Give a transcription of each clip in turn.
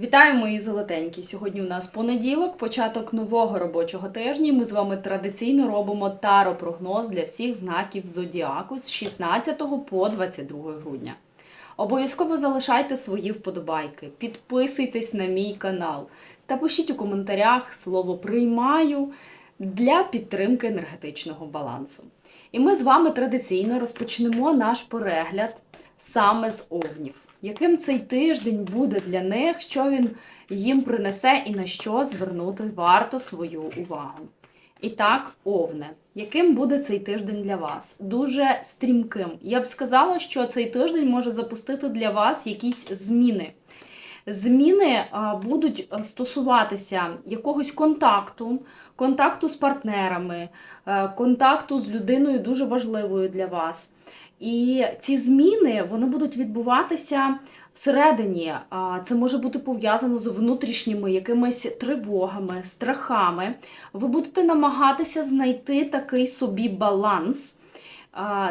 Вітаю, мої золотенькі! Сьогодні у нас понеділок, початок нового робочого тижня. Ми з вами традиційно робимо таро-прогноз для всіх знаків зодіаку з 16 по 22 грудня. Обов'язково залишайте свої вподобайки, підписуйтесь на мій канал та пишіть у коментарях слово приймаю для підтримки енергетичного балансу. І ми з вами традиційно розпочнемо наш перегляд саме з овнів. Яким цей тиждень буде для них, що він їм принесе і на що звернути варто свою увагу. І так, овне, яким буде цей тиждень для вас? Дуже стрімким. Я б сказала, що цей тиждень може запустити для вас якісь зміни. Зміни будуть стосуватися якогось контакту, контакту з партнерами, е, контакту з людиною дуже важливою для вас. І ці зміни вони будуть відбуватися всередині. Це може бути пов'язано з внутрішніми якимись тривогами, страхами. Ви будете намагатися знайти такий собі баланс.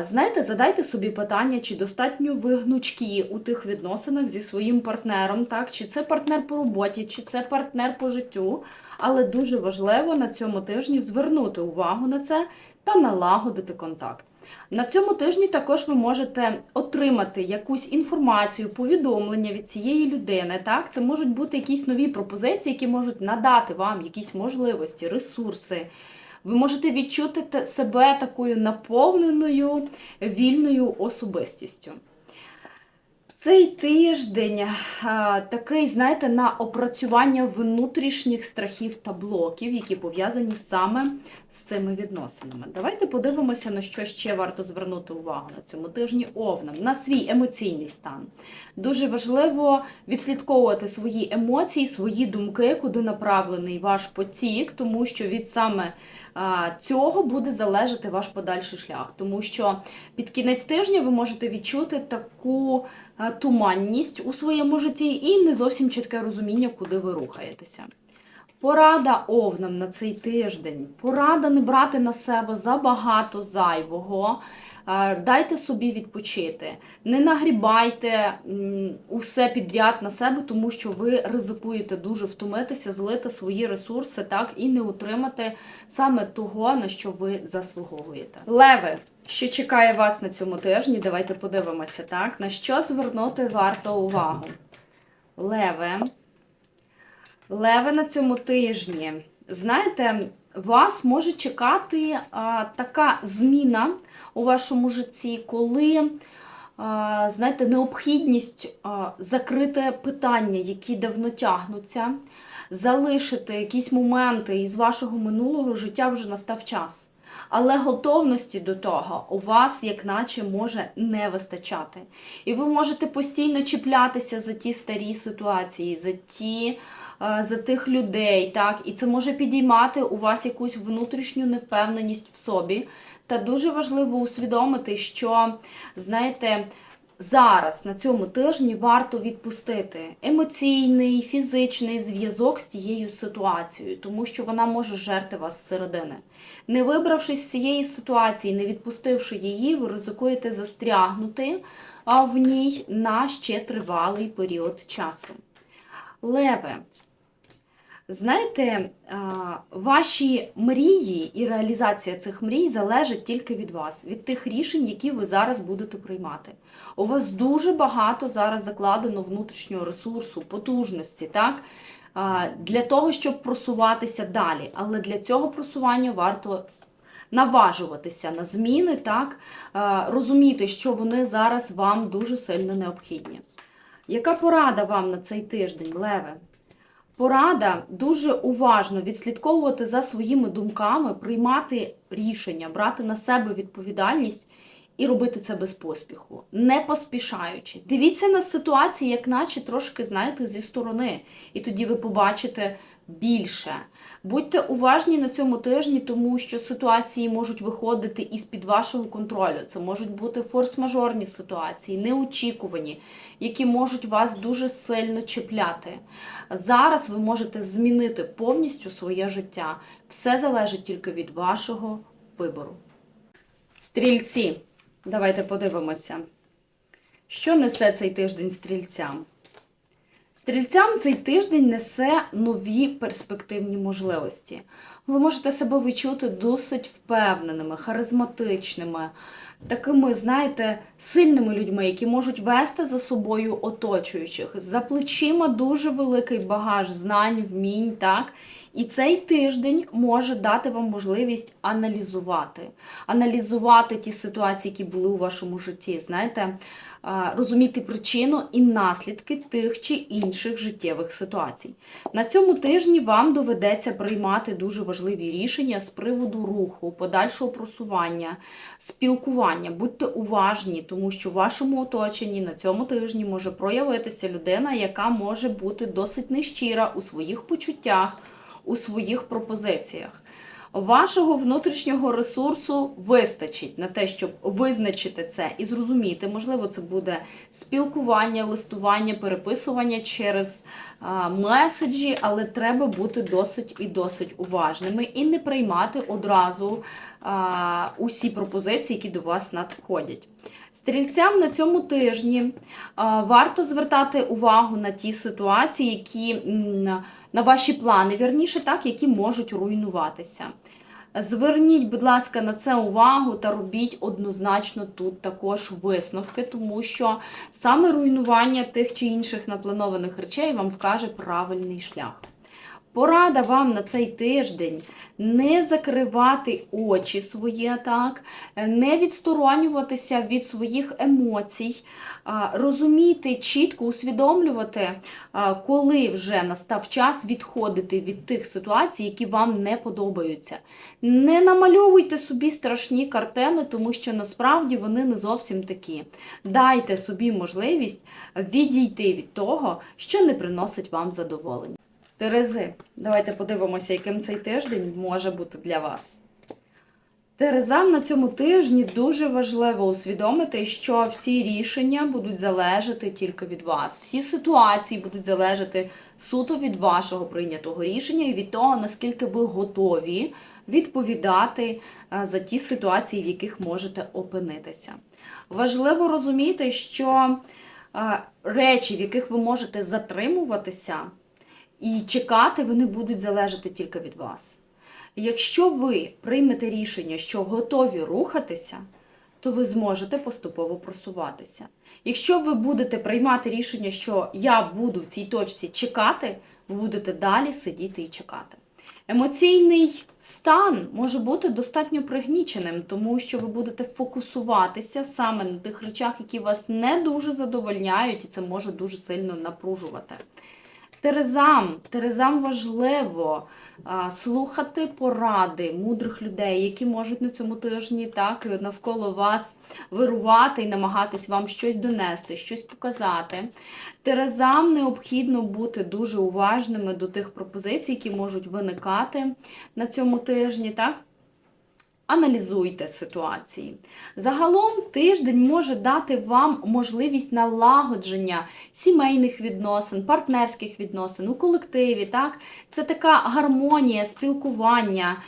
Знаєте, задайте собі питання, чи достатньо ви гнучкі у тих відносинах зі своїм партнером, так? Чи це партнер по роботі, чи це партнер по життю. Але дуже важливо на цьому тижні звернути увагу на це та налагодити контакт. На цьому тижні також ви можете отримати якусь інформацію, повідомлення від цієї людини. Так, це можуть бути якісь нові пропозиції, які можуть надати вам якісь можливості, ресурси. Ви можете відчути себе такою наповненою вільною особистістю. Цей тиждень такий, знаєте, на опрацювання внутрішніх страхів та блоків, які пов'язані саме з цими відносинами. Давайте подивимося, на що ще варто звернути увагу на цьому тижні овнам, на свій емоційний стан. Дуже важливо відслідковувати свої емоції, свої думки, куди направлений ваш потік, тому що від саме цього буде залежати ваш подальший шлях. Тому що під кінець тижня ви можете відчути таку туманність у своєму житті і не зовсім чітке розуміння, куди ви рухаєтеся. Порада овнам на цей тиждень. Порада не брати на себе забагато зайвого. Е, Дайте собі відпочити. Не нагрібайте усе підряд на себе, тому що ви ризикуєте дуже втомитися, злити свої ресурси, так і не отримати саме того, на що ви заслуговуєте. Леви, що чекає вас на цьому тижні? Давайте подивимося, так? На що звернути варто увагу? Леви. Леви на цьому тижні. Знаєте, вас може чекати а, така зміна у вашому житті, коли, а, знаєте, необхідність а, закрити питання, які давно тягнуться, залишити якісь моменти із вашого минулого життя вже настав час. Але готовності до того у вас, як наче, може не вистачати. І ви можете постійно чіплятися за ті старі ситуації, за ті за тих людей, так, і це може підіймати у вас якусь внутрішню невпевненість в собі. Та дуже важливо усвідомити, що, знаєте, зараз на цьому тижні варто відпустити емоційний, фізичний зв'язок з тією ситуацією, тому що вона може жерти вас зсередини. Не вибравшись з цієї ситуації, не відпустивши її, ви ризикуєте застрягнути в ній на ще тривалий період часу. Леве, знаєте, ваші мрії і реалізація цих мрій залежить тільки від вас, від тих рішень, які ви зараз будете приймати. У вас дуже багато зараз закладено внутрішнього ресурсу, потужності, так? Для того, щоб просуватися далі. Але для цього просування варто наважуватися на зміни, так? Розуміти, що вони зараз вам дуже сильно необхідні. Яка порада вам на цей тиждень, Леве? Порада дуже уважно відслідковувати за своїми думками, приймати рішення, брати на себе відповідальність і робити це без поспіху, не поспішаючи. Дивіться на ситуації, як наче трошки, знаєте, зі сторони, і тоді ви побачите більше. Будьте уважні на цьому тижні, тому що ситуації можуть виходити із-під вашого контролю. Це можуть бути форс-мажорні ситуації, неочікувані, які можуть вас дуже сильно чіпляти. Зараз ви можете змінити повністю своє життя. Все залежить тільки від вашого вибору. Стрільці, давайте подивимося, що несе цей тиждень стрільцям. Стрільцям цей тиждень несе нові перспективні можливості. Ви можете себе відчути досить впевненими, харизматичними, такими, знаєте, сильними людьми, які можуть вести за собою оточуючих. За плечима дуже великий багаж знань, вмінь, так. І цей тиждень може дати вам можливість аналізувати, аналізувати ті ситуації, які були у вашому житті. Знаєте, розуміти причину і наслідки тих чи інших життєвих ситуацій. На цьому тижні вам доведеться приймати дуже важливі рішення з приводу руху, подальшого просування, спілкування. Будьте уважні, тому що в вашому оточенні на цьому тижні може проявитися людина, яка може бути досить нещира у своїх почуттях, у своїх пропозиціях. Вашого внутрішнього ресурсу вистачить на те, щоб визначити це і зрозуміти. Можливо, це буде спілкування, листування, переписування через а, меседжі, але треба бути досить і досить уважними і не приймати одразу а, усі пропозиції, які до вас надходять. Стрільцям на цьому тижні варто звертати увагу на ті ситуації, які на ваші плани, вірніше, так, які можуть руйнуватися. Зверніть, будь ласка, на це увагу та робіть однозначно тут також висновки, тому що саме руйнування тих чи інших напланованих речей вам вкаже правильний шлях. Порада вам на цей тиждень не закривати очі свої, так, не відсторонюватися від своїх емоцій, розуміти, чітко усвідомлювати, коли вже настав час відходити від тих ситуацій, які вам не подобаються. Не намальовуйте собі страшні картини, тому що насправді вони не зовсім такі. Дайте собі можливість відійти від того, що не приносить вам задоволення. Терези, давайте подивимося, яким цей тиждень може бути для вас. Терезам на цьому тижні дуже важливо усвідомити, що всі рішення будуть залежати тільки від вас. Всі ситуації будуть залежати суто від вашого прийнятого рішення і від того, наскільки ви готові відповідати е, за ті ситуації, в яких можете опинитися. Важливо розуміти, що е, речі, в яких ви можете затримуватися, і чекати вони будуть залежати тільки від вас. Якщо ви приймете рішення, що готові рухатися, то ви зможете поступово просуватися. Якщо ви будете приймати рішення, що я буду в цій точці чекати, ви будете далі сидіти і чекати. Емоційний стан може бути достатньо пригніченим, тому що ви будете фокусуватися саме на тих речах, які вас не дуже задовольняють, і це може дуже сильно напружувати. Терезам, Терезам важливо а, слухати поради мудрих людей, які можуть на цьому тижні так навколо вас вирувати і намагатись вам щось донести, щось показати. Терезам необхідно бути дуже уважними до тих пропозицій, які можуть виникати на цьому тижні. так? Аналізуйте ситуації. Загалом тиждень може дати вам можливість налагодження сімейних відносин, партнерських відносин у колективі. Так? Це така гармонія, спілкування,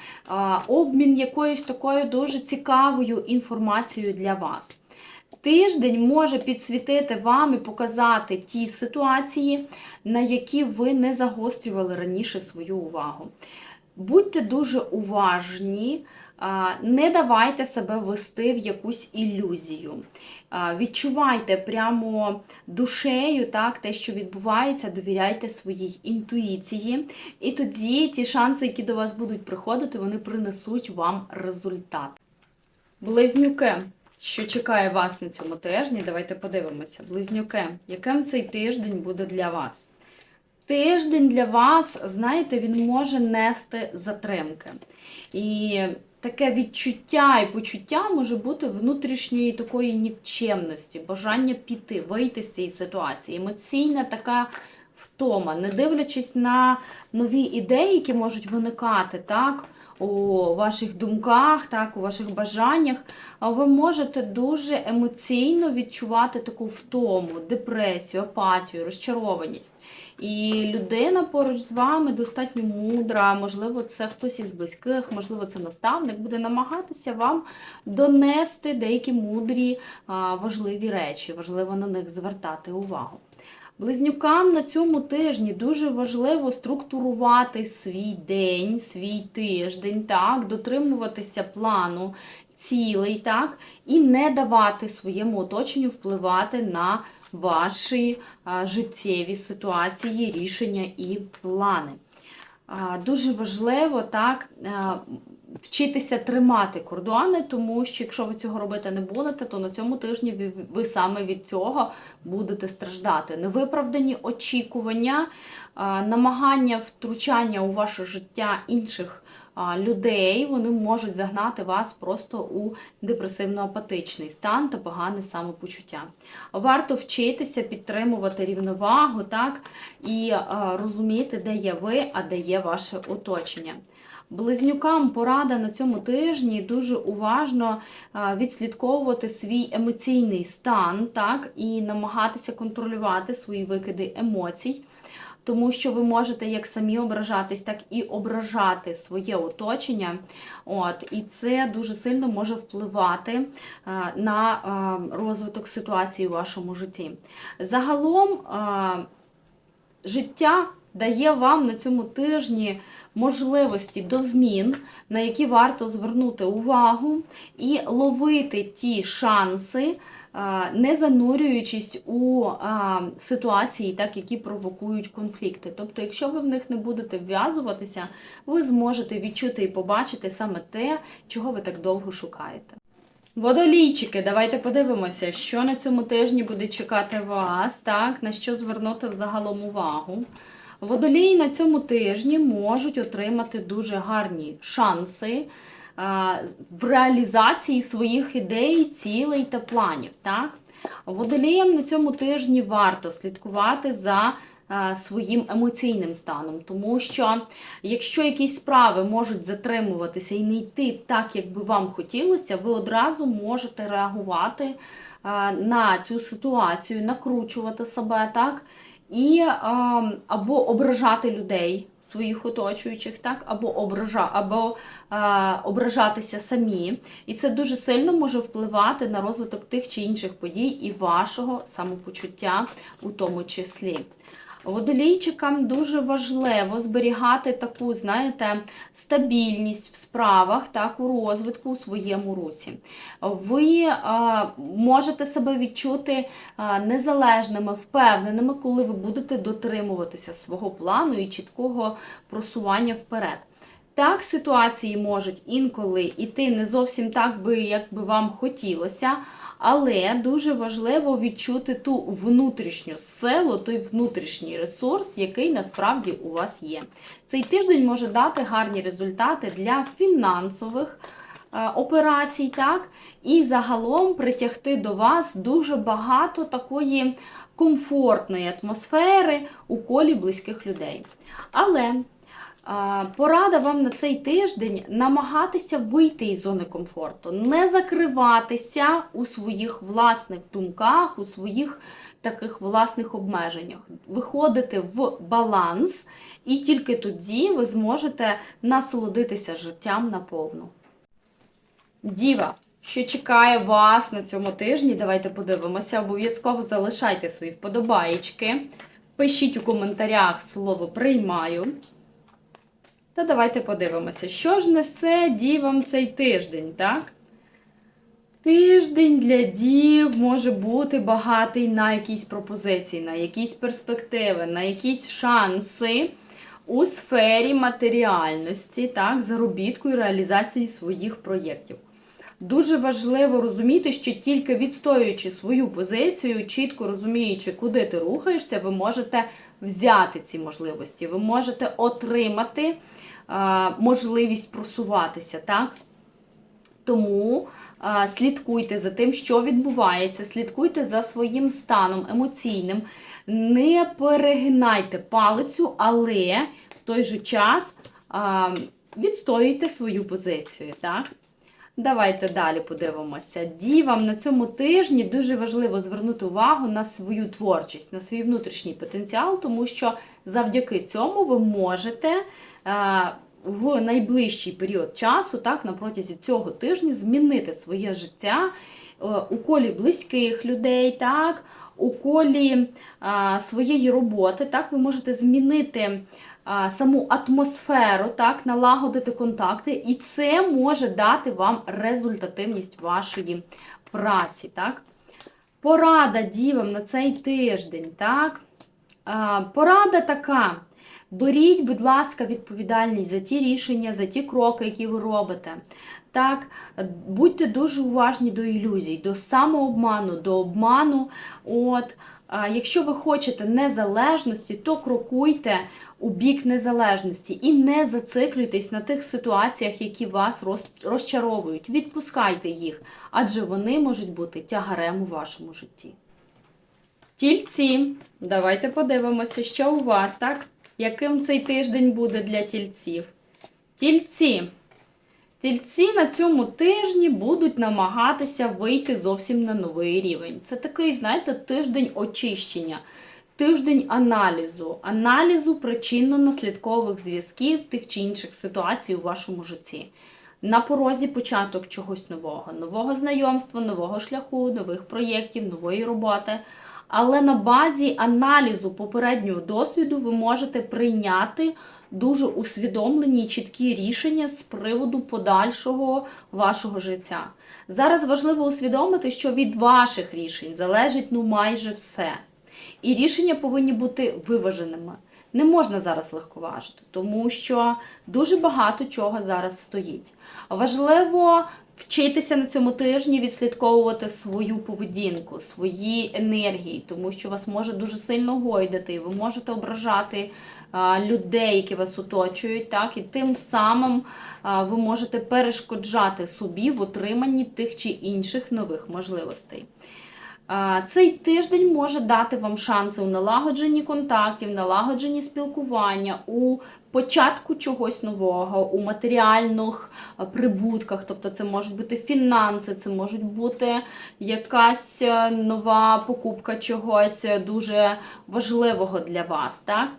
обмін якоюсь такою дуже цікавою інформацією для вас. Тиждень може підсвітити вам і показати ті ситуації, на які ви не загострювали раніше свою увагу. Будьте дуже уважні, не давайте себе вести в якусь ілюзію. Відчувайте прямо душею так, те, що відбувається, довіряйте своїй інтуїції. І тоді ті шанси, які до вас будуть приходити, вони принесуть вам результат. Близнюки, що чекає вас на цьому тижні, давайте подивимося. Близнюки, яким цей тиждень буде для вас? Тиждень для вас, знаєте, він може нести затримки. І таке відчуття і почуття може бути внутрішньої такої нікчемності, бажання піти, вийти з цієї ситуації. Емоційна така втома, не дивлячись на нові ідеї, які можуть виникати, так? У ваших думках, так, у ваших бажаннях, ви можете дуже емоційно відчувати таку втому, депресію, апатію, розчарованість. І людина поруч з вами достатньо мудра, можливо, це хтось із близьких, можливо, це наставник, буде намагатися вам донести деякі мудрі, важливі речі, важливо на них звертати увагу. Близнюкам на цьому тижні дуже важливо структурувати свій день, свій тиждень, так, дотримуватися плану, цілей, так, і не давати своєму оточенню впливати на ваші а, життєві ситуації, рішення і плани. Дуже важливо так вчитися тримати кордони, тому що якщо ви цього робити не будете, то на цьому тижні ви, саме від цього будете страждати. Невиправдані очікування, намагання втручання у ваше життя інших людей, вони можуть загнати вас просто у депресивно-апатичний стан та погане самопочуття. Варто вчитися підтримувати рівновагу, так, і розуміти, де є ви, а де є ваше оточення. Близнюкам порада на цьому тижні дуже уважно відслідковувати свій емоційний стан, так, і намагатися контролювати свої викиди емоцій, тому що ви можете як самі ображатись, так і ображати своє оточення. От, і це дуже сильно може впливати на розвиток ситуації у вашому житті. Загалом життя дає вам на цьому тижні можливості до змін, на які варто звернути увагу, і ловити ті шанси, не занурюючись у ситуації, так, які провокують конфлікти. Тобто, якщо ви в них не будете вв'язуватися, ви зможете відчути і побачити саме те, чого ви так довго шукаєте. Водолійчики, давайте подивимося, що на цьому тижні буде чекати вас, так, на що звернути взагалом увагу. Водолії на цьому тижні можуть отримати дуже гарні шанси в реалізації своїх ідей, цілей та планів. Так? Водоліям на цьому тижні варто слідкувати за своїм емоційним станом, тому що якщо якісь справи можуть затримуватися і не йти так, як би вам хотілося, ви одразу можете реагувати на цю ситуацію, накручувати себе так і а, або ображати людей своїх оточуючих, так, або обража, або а, ображатися самі. І це дуже сильно може впливати на розвиток тих чи інших подій і вашого самопочуття у тому числі. Водолійчикам дуже важливо зберігати таку, знаєте, стабільність в справах, так, у розвитку у своєму русі. Ви а, можете себе відчути а, незалежними, впевненими, коли ви будете дотримуватися свого плану і чіткого просування вперед. Так, ситуації можуть інколи йти не зовсім так, би, як би вам хотілося, але дуже важливо відчути ту внутрішню силу, той внутрішній ресурс, який насправді у вас є. Цей тиждень може дати гарні результати для фінансових е, операцій, так, і загалом притягти до вас дуже багато такої комфортної атмосфери у колі близьких людей. Але Порада вам на цей тиждень намагатися вийти із зони комфорту, не закриватися у своїх власних думках, у своїх таких власних обмеженнях, виходити в баланс, і тільки тоді ви зможете насолодитися життям наповну. Діва, що чекає вас на цьому тижні? Давайте подивимося. Обов'язково залишайте свої вподобаєчки. Пишіть у коментарях слово приймаю. Та давайте подивимося, що ж несе дівам цей тиждень, так? Тиждень для дів може бути багатий на якісь пропозиції, на якісь перспективи, на якісь шанси у сфері матеріальності, так, заробітку і реалізації своїх проєктів. Дуже важливо розуміти, що тільки відстоюючи свою позицію, чітко розуміючи, куди ти рухаєшся, ви можете взяти ці можливості, ви можете отримати можливість просуватися. так? Тому слідкуйте за тим, що відбувається, слідкуйте за своїм станом емоційним, не перегинайте палицю, але в той же час відстоюйте свою позицію. так? Давайте далі подивимося. Дівам на цьому тижні дуже важливо звернути увагу на свою творчість, на свій внутрішній потенціал, тому що завдяки цьому ви можете е, в найближчий період часу, так, на протязі цього тижня, змінити своє життя е, у колі близьких людей, так, у колі а, своєї роботи, так, ви можете змінити саму атмосферу, так, налагодити контакти, і це може дати вам результативність вашої праці. Так. Порада дівам на цей тиждень. Так. Порада така. Беріть, будь ласка, відповідальність за ті рішення, за ті кроки, які ви робите. Так, будьте дуже уважні до ілюзій, до самообману, до обману. От, якщо ви хочете незалежності, то крокуйте у бік незалежності і не зациклюйтесь на тих ситуаціях, які вас розчаровують. Відпускайте їх, адже вони можуть бути тягарем у вашому житті. Тільці, давайте подивимося, що у вас, так? Яким цей тиждень буде для тільців? Тільці. Тільці на цьому тижні будуть намагатися вийти зовсім на новий рівень. Це такий, знаєте, тиждень очищення, тиждень аналізу, аналізу причинно-наслідкових зв'язків тих чи інших ситуацій у вашому житті. На порозі початок чогось нового, нового знайомства, нового шляху, нових проєктів, нової роботи. Але на базі аналізу попереднього досвіду ви можете прийняти дуже усвідомлені і чіткі рішення з приводу подальшого вашого життя. Зараз важливо усвідомити, що від ваших рішень залежить ну майже все. І рішення повинні бути виваженими. Не можна зараз легковажити, тому що дуже багато чого зараз стоїть. Важливо вчитися на цьому тижні відслідковувати свою поведінку, свої енергії, тому що вас може дуже сильно гойдати, ви можете ображати людей, які вас оточують, так, і тим самим ви можете перешкоджати собі в отриманні тих чи інших нових можливостей. Цей тиждень може дати вам шанси у налагодженні контактів, налагодженні спілкування, у початку чогось нового, у матеріальних прибутках. Тобто це можуть бути фінанси, це можуть бути якась е, нова покупка чогось е, дуже важливого для вас. Так?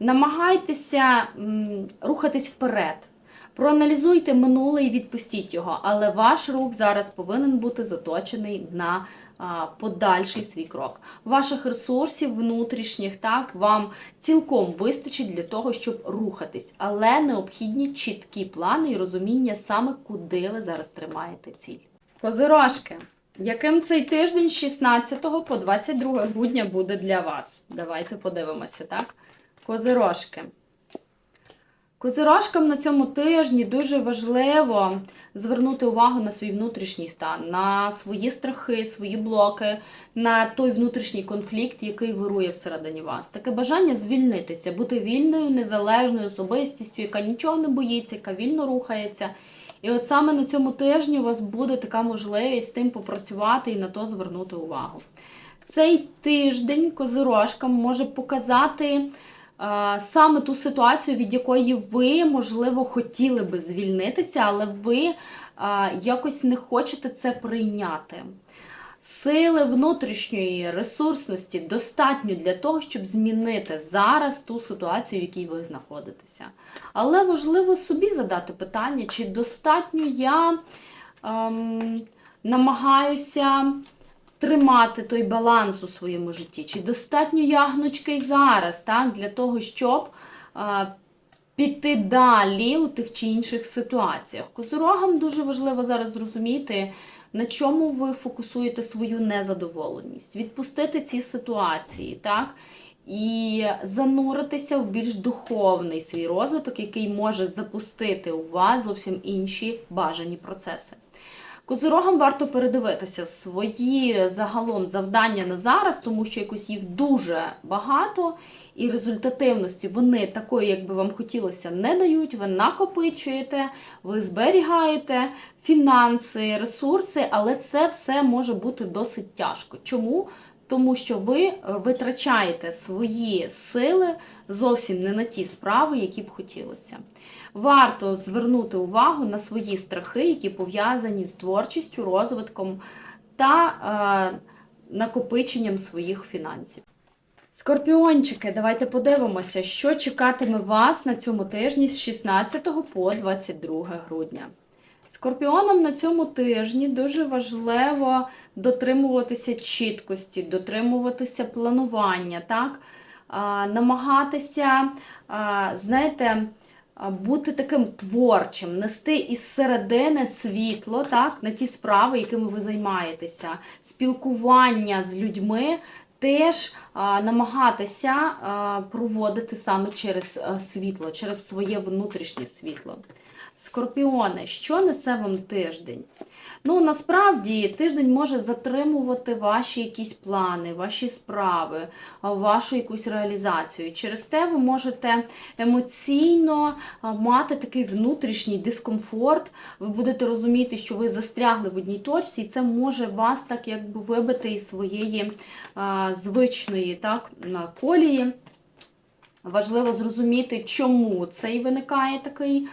Намагайтеся рухатись вперед. Проаналізуйте минуле і відпустіть його, але ваш рух зараз повинен бути заточений на подальший свій крок. Ваших ресурсів внутрішніх так вам цілком вистачить для того, щоб рухатись, але необхідні чіткі плани і розуміння саме куди ви зараз тримаєте ціль. Козирожки, яким цей тиждень 16 по 22 грудня буде для вас? Давайте подивимося, так? Козирожки. Козирожкам на цьому тижні дуже важливо звернути увагу на свій внутрішній стан, на свої страхи, свої блоки, на той внутрішній конфлікт, який вирує всередині вас. Таке бажання звільнитися, бути вільною, незалежною особистістю, яка нічого не боїться, яка вільно рухається. І от саме на цьому тижні у вас буде така можливість з тим попрацювати і на то звернути увагу. Цей тиждень козирожкам може показати саме ту ситуацію, від якої ви, можливо, хотіли би звільнитися, але ви а, якось не хочете це прийняти. Сили внутрішньої ресурсності достатньо для того, щоб змінити зараз ту ситуацію, в якій ви знаходитеся. Але важливо собі задати питання, чи достатньо я ем, намагаюся тримати той баланс у своєму житті, чи достатньо я гнучкий зараз так, для того, щоб е, піти далі у тих чи інших ситуаціях. Козорогам дуже важливо зараз зрозуміти, на чому ви фокусуєте свою незадоволеність, відпустити ці ситуації, так? І зануритися в більш духовний свій розвиток, який може запустити у вас зовсім інші бажані процеси. Козирогам варто передивитися свої загалом завдання на зараз, тому що якось їх дуже багато, і результативності вони такої, як би вам хотілося, не дають. Ви накопичуєте, ви зберігаєте фінанси, ресурси, але це все може бути досить тяжко. Чому? Тому що ви витрачаєте свої сили зовсім не на ті справи, які б хотілося. Варто звернути увагу на свої страхи, які пов'язані з творчістю, розвитком та е, накопиченням своїх фінансів. Скорпіончики, давайте подивимося, що чекатиме вас на цьому тижні з 16 по 22 грудня. Скорпіонам на цьому тижні дуже важливо дотримуватися чіткості, дотримуватися планування, так? Намагатися, знаєте, бути таким творчим, нести із середини світло так, на ті справи, якими ви займаєтеся, спілкування з людьми. Теж намагатися проводити саме через а, світло, через своє внутрішнє світло. Скорпіони, що несе вам тиждень? Ну, насправді тиждень може затримувати ваші якісь плани, ваші справи, вашу якусь реалізацію. Через те ви можете емоційно мати такий внутрішній дискомфорт. Ви будете розуміти, що ви застрягли в одній точці, і це може вас так якби вибити із своєї а, звичної так, колії. Важливо зрозуміти, чому цей виникає такий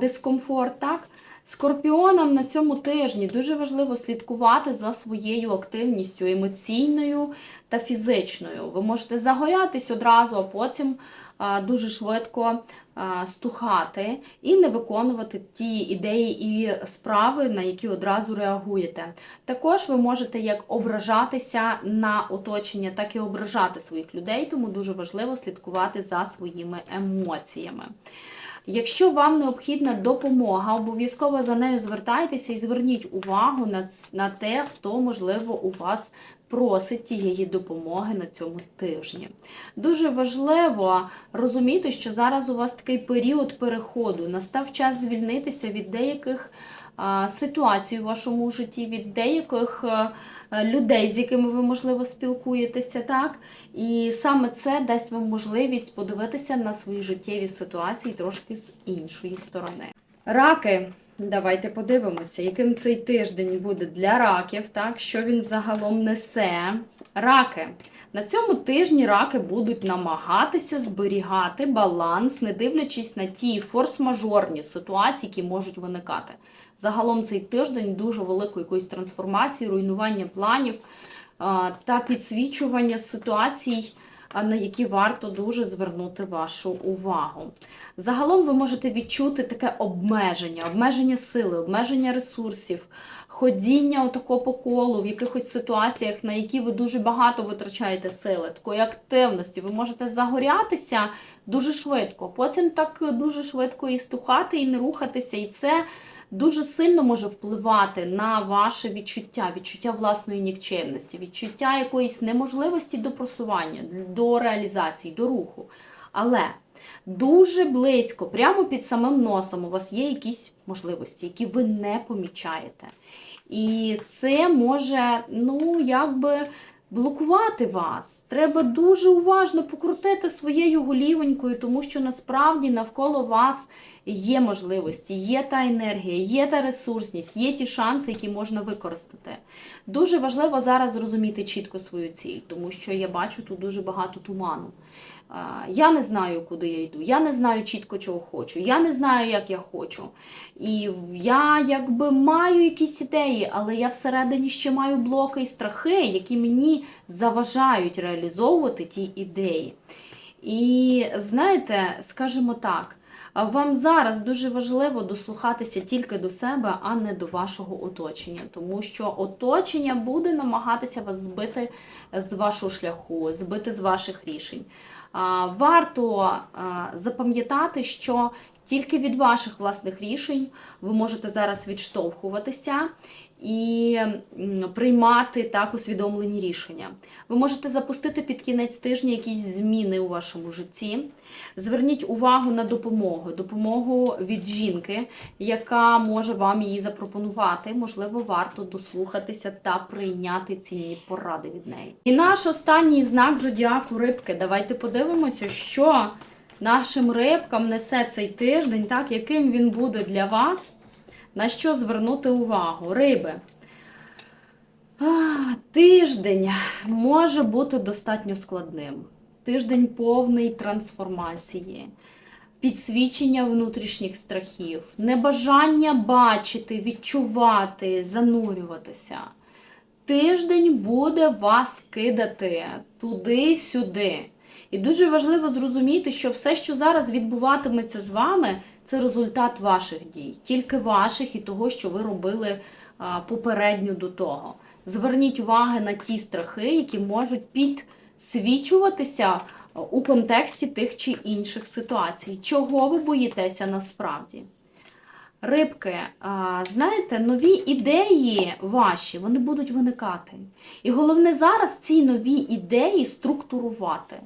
дискомфорт. Так? Скорпіонам на цьому тижні дуже важливо слідкувати за своєю активністю емоційною та фізичною. Ви можете загорятись одразу, а потім дуже швидко стухати і не виконувати ті ідеї і справи, на які одразу реагуєте. Також ви можете як ображатися на оточення, так і ображати своїх людей, тому дуже важливо слідкувати за своїми емоціями. Якщо вам необхідна допомога, обов'язково за нею звертайтеся і зверніть увагу на, на те, хто, можливо, у вас просить тієї допомоги на цьому тижні. Дуже важливо розуміти, що зараз у вас такий період переходу. Настав час звільнитися від деяких ситуацій у вашому житті, від деяких а, людей, з якими ви, можливо, спілкуєтеся, так? І саме це дасть вам можливість подивитися на свої життєві ситуації трошки з іншої сторони. Раки. Давайте подивимося, яким цей тиждень буде для раків, так? що він взагалом несе. Раки. На цьому тижні раки будуть намагатися зберігати баланс, не дивлячись на ті форс-мажорні ситуації, які можуть виникати. Загалом цей тиждень дуже великої якоїсь трансформації, руйнування планів та підсвічування ситуацій, на які варто дуже звернути вашу увагу. Загалом ви можете відчути таке обмеження, обмеження сили, обмеження ресурсів, ходіння отако по колу в якихось ситуаціях, на які ви дуже багато витрачаєте сили, такої активності. Ви можете загорятися дуже швидко, потім так дуже швидко і стухати, і не рухатися. І це дуже сильно може впливати на ваше відчуття, відчуття власної нікчемності, відчуття якоїсь неможливості до просування, до реалізації, до руху. Але дуже близько, прямо під самим носом, у вас є якісь можливості, які ви не помічаєте. І це може, ну, якби. Блокувати вас. Треба дуже уважно покрутити своєю голівонькою, тому що насправді навколо вас є можливості, є та енергія, є та ресурсність, є ті шанси, які можна використати. Дуже важливо зараз зрозуміти чітко свою ціль, тому що я бачу тут дуже багато туману. Я не знаю, куди я йду, я не знаю чітко, чого хочу, я не знаю, як я хочу. І я якби маю якісь ідеї, але я всередині ще маю блоки і страхи, які мені заважають реалізовувати ті ідеї. І знаєте, скажімо так, вам зараз дуже важливо дослухатися тільки до себе, а не до вашого оточення, тому що оточення буде намагатися вас збити з вашого шляху, збити з ваших рішень. Варто запам'ятати, що тільки від ваших власних рішень ви можете зараз відштовхуватися і приймати так усвідомлені рішення. Ви можете запустити під кінець тижня якісь зміни у вашому житті. Зверніть увагу на допомогу, допомогу від жінки, яка може вам її запропонувати. Можливо, варто дослухатися та прийняти цінні поради від неї. І наш останній знак зодіаку рибки. Давайте подивимося, що нашим рибкам несе цей тиждень, так, яким він буде для вас. На що звернути увагу? Риби. А, Тиждень може бути достатньо складним. Тиждень повний трансформації, підсвічення внутрішніх страхів, небажання бачити, відчувати, занурюватися. Тиждень буде вас кидати туди-сюди. І дуже важливо зрозуміти, що все, що зараз відбуватиметься з вами, це результат ваших дій, тільки ваших і того, що ви робили попередньо до того. Зверніть увагу на ті страхи, які можуть підсвічуватися у контексті тих чи інших ситуацій. Чого ви боїтеся насправді? Рибки, знаєте, нові ідеї ваші вони будуть виникати. І головне зараз ці нові ідеї структурувати,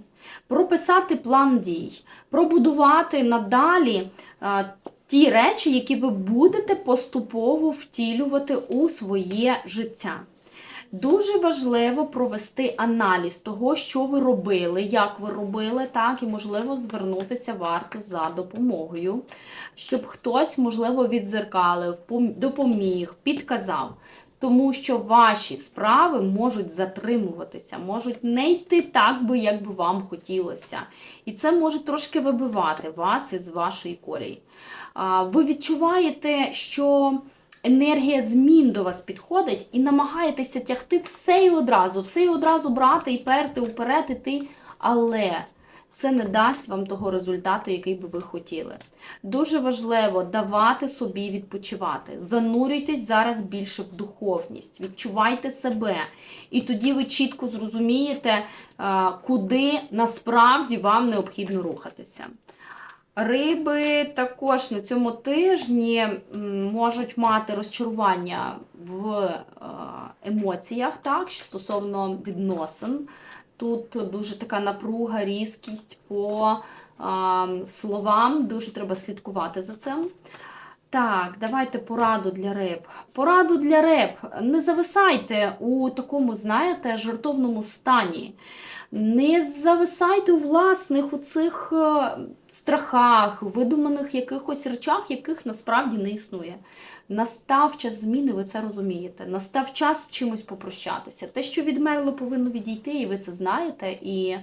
прописати план дій, пробудувати надалі а, ті речі, які ви будете поступово втілювати у своє життя. Дуже важливо провести аналіз того, що ви робили, як ви робили, так і можливо звернутися варто за допомогою, щоб хтось, можливо, відзеркалив, допоміг, підказав. Тому що ваші справи можуть затримуватися, можуть не йти так, би, як би вам хотілося. І це може трошки вибивати вас із вашої колії. Ви відчуваєте, що енергія змін до вас підходить і намагаєтеся тягти все і одразу, все і одразу брати і перти, уперед але це не дасть вам того результату, який би ви хотіли. Дуже важливо давати собі відпочивати. Занурюйтесь зараз більше в духовність, відчувайте себе. І тоді ви чітко зрозумієте, куди насправді вам необхідно рухатися. Риби також на цьому тижні можуть мати розчарування в е, емоціях, так, стосовно відносин. Тут дуже така напруга, різкість по а, словам, дуже треба слідкувати за цим. Так, давайте пораду для риб. Пораду для риб. Не зависайте у такому, знаєте, жартовному стані. Не зависайте у власних у цих е, страхах, видуманих якихось речах, яких насправді не існує. Настав час зміни, ви це розумієте. Настав час чимось попрощатися. Те, що відмерло, повинно відійти, і ви це знаєте. І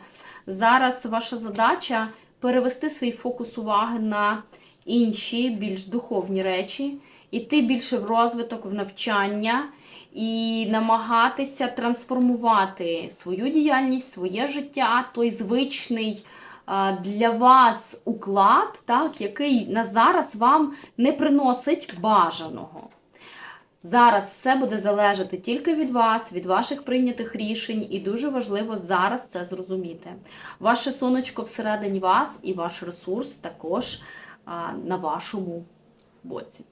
зараз ваша задача перевести свій фокус уваги на інші, більш духовні речі, іти більше в розвиток, в навчання і намагатися трансформувати свою діяльність, своє життя, той звичний для вас уклад, так, який на зараз вам не приносить бажаного. Зараз все буде залежати тільки від вас, від ваших прийнятих рішень, і дуже важливо зараз це зрозуміти. Ваше сонечко всередині вас і ваш ресурс також на вашому боці.